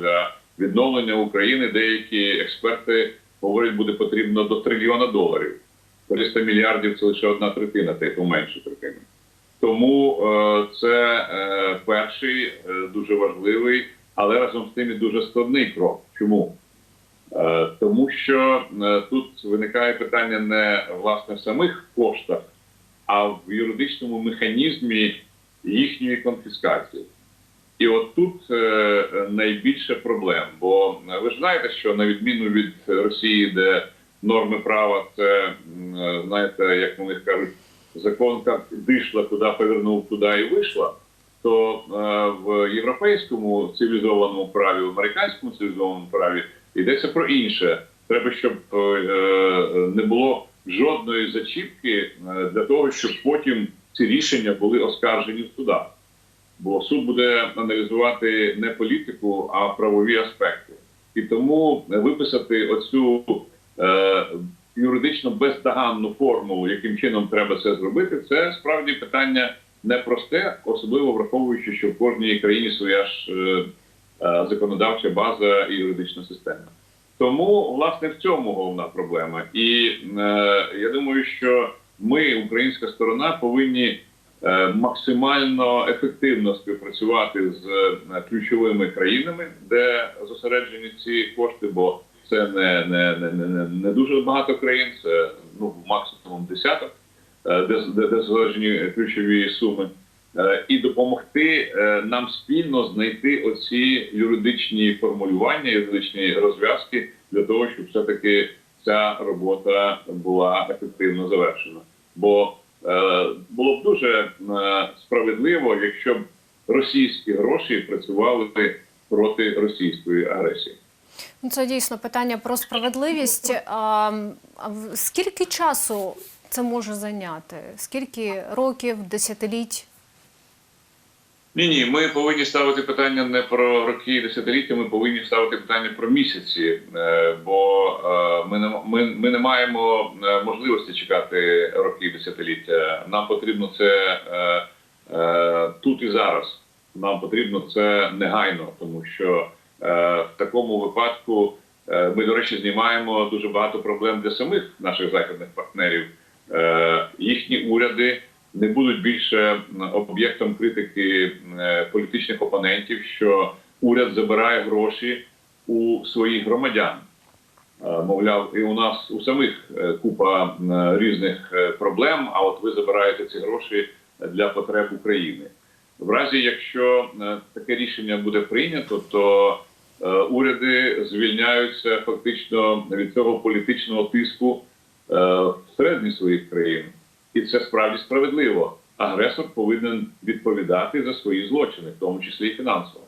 для відновлення України деякі експерти говорять, буде потрібно до трильйона доларів. 300 мільярдів це лише одна третина, та й поменше третина. Тому е, це е, перший е, дуже важливий, але разом з тим і дуже складний крок. Чому? Тому що тут виникає питання не власне в самих коштах, а в юридичному механізмі їхньої конфіскації. І от тут е, найбільше проблем. Бо е, ви ж знаєте, що на відміну від Росії, де норми права це е, знаєте, як вони кажуть, закон як дійшла туди, повернув туди і вийшла. То в європейському цивілізованому праві, в американському цивілізованому праві йдеться про інше. Треба, щоб не було жодної зачіпки для того, щоб потім ці рішення були оскаржені в судах. Бо суд буде аналізувати не політику, а правові аспекти. І тому виписати оцю е, юридично бездоганну формулу, яким чином треба це зробити, це справді питання непросте, особливо враховуючи, що в кожній країні своя ж е, е, законодавча база і юридична система. Тому, власне, в цьому головна проблема. І е, я думаю, що ми, українська сторона, повинні максимально ефективно співпрацювати з е, ключовими країнами, де зосереджені ці кошти, бо це не, не, не, не, не, дуже багато країн, це ну максимум десяток, е, де, де, де зосереджені ключові суми. Е, І допомогти е, нам спільно знайти оці юридичні формулювання, юридичні розв'язки для того, щоб все-таки ця робота була ефективно завершена. Бо е, було б дуже е, справедливо, якщо б російські гроші працювали проти російської агресії. Ну, Це дійсно питання про справедливість. А, а скільки часу це може зайняти? Скільки років, десятиліть? Ні, ні, ми повинні ставити питання не про роки і десятиліття, ми повинні ставити питання про місяці, е, бо е, ми не ми, ми не маємо е, можливості чекати роки і десятиліття. Нам потрібно це тут і зараз. Нам потрібно це негайно, тому що в такому випадку ми, до речі, знімаємо дуже багато проблем для самих наших західних партнерів. Їхні уряди не будуть більше об'єктом критики е, політичних опонентів, що уряд забирає гроші у своїх громадян. Е, Мовляв, і у нас у самих е, купа різних проблем. А от ви забираєте ці гроші для потреб України. В разі, якщо таке рішення буде прийнято, то уряди звільняються фактично від цього політичного тиску всередині своїх країн. І це справді справедливо. Агресор повинен відповідати за свої злочини, в тому числі і фінансово.